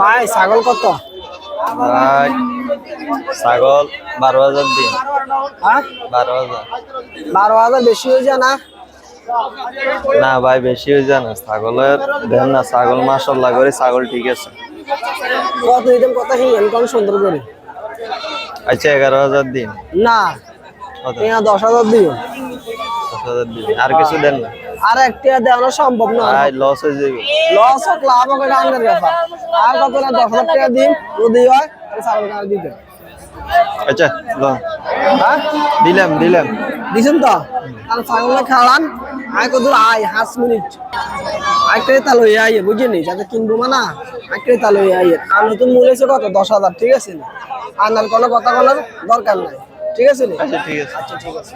ভাই ছাগল কত? ভাই ছাগল বারো হাজার দিন। হ্যাঁ? বারো হাজার। বারো হাজার বেশি হয়ে যায় না? না ভাই বেশি হয়ে যায় না। ছাগলের দেন না ছাগল মাসাল্লাহ করে ছাগল ঠিক আছে। কত কম সুন্দর করে। আচ্ছা এগারো হাজার দিন। না দশ হাজার দিও। দশ হাজার দিন। আর কিছু দেন না। আর একটা দেওয়ানো সম্ভব না লস হয়ে যাবে। লস হোক লাভ হোক এটা ব্যাপার। আর কত না দশ হাজার টাকা দিন যদি হয় তাহলে দিতে আচ্ছা হ্যাঁ? দিলাম দিলাম। দিছেন তো? আর ছাগলে খাওয়ান। আয় কত আয় হাঁস মিনিট। আয় ক্রেতা লই আইয়ে বুঝিনি যাতে কিনবো না আয় ক্রেতা লই আইয়ে আর নতুন মূল্য হচ্ছে কত? দশ হাজার ঠিক আছে না? আর কোনো কথা বলার দরকার নাই। ঠিক আছে আচ্ছা ঠিক আছে। আচ্ছা ঠিক আছে।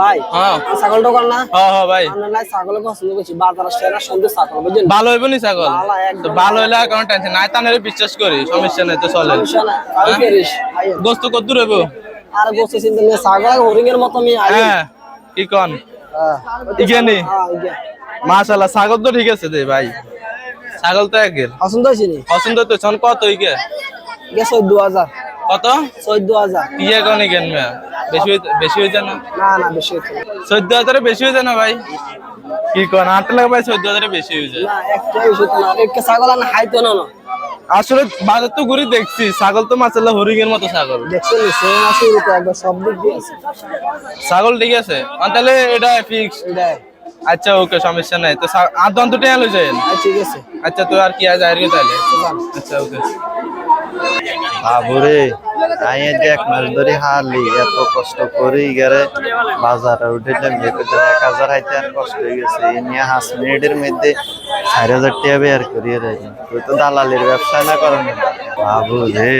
ভাই হ্যাঁ। ছাগল দোকান না? হ্যাঁ হ্যাঁ ভাই। আমরা নাই ছাগল পছন্দ করছি বাজার না সন্ধ্যে ছাগল বুঝছেন ভালো হইব নি ছাগল তো ভালো হইলে কোনো টেনশন নাই। তানের বিশ্বাস করি সমস্যা নাই তো চলে নাই ফেরিস গোস্ত কত দূর হইব? আর বসে চিন্তা নিয়ে ছাগল হরিং এর মতো আমি হ্যাঁ কি কন? হ্যাঁ। ইগেনি হ্যাঁ মাশাআল্লাহ ছাগল তো ঠিক আছে দে ভাই। ছাগল তো একের পছন্দ হয়েছে নি? পছন্দ তো কত ইগে চোদ্দ হাজার। কত? চোদ্দ হাজার। ইয়ে কোন ইগেন মে বেশি হই- বেশি না? না না বেশি না। চোদ্দ হাজারে বেশি না ভাই? কি কোন আট লাখ ভাই চোদ্দ হাজারে বেশি না একটা বেশি হচ্ছে না। একটা ছাগল না আসলে বাজার তো ঘুরে দেখছি ছাগল তো মাসাল্লাহ হরিং মতো ছাগল। আছে আছে। ছাগল ঠিক আছে? তাহলে এটা ফিক্স আচ্ছা ওকে সমস্যা নাই। তো আর দন্ত টেয়া লই যায় ঠিক আছে। আচ্ছা তো আর কি আজ আর কি তাহলে আচ্ছা ওকে। বাবুরে আমি যে এক মাস ধরে হারলি এত কষ্ট করি গেলে বাজারে উঠেছিলাম যেতে এক হাজার হাইতে আর কষ্ট হয়ে গেছে। এই নিয়ে হাঁস মিনিটের মধ্যে চার হাজার টাকা বের করিয়ে রাখি তুই তো দালালির ব্যবসা না করেন? বাবু রে।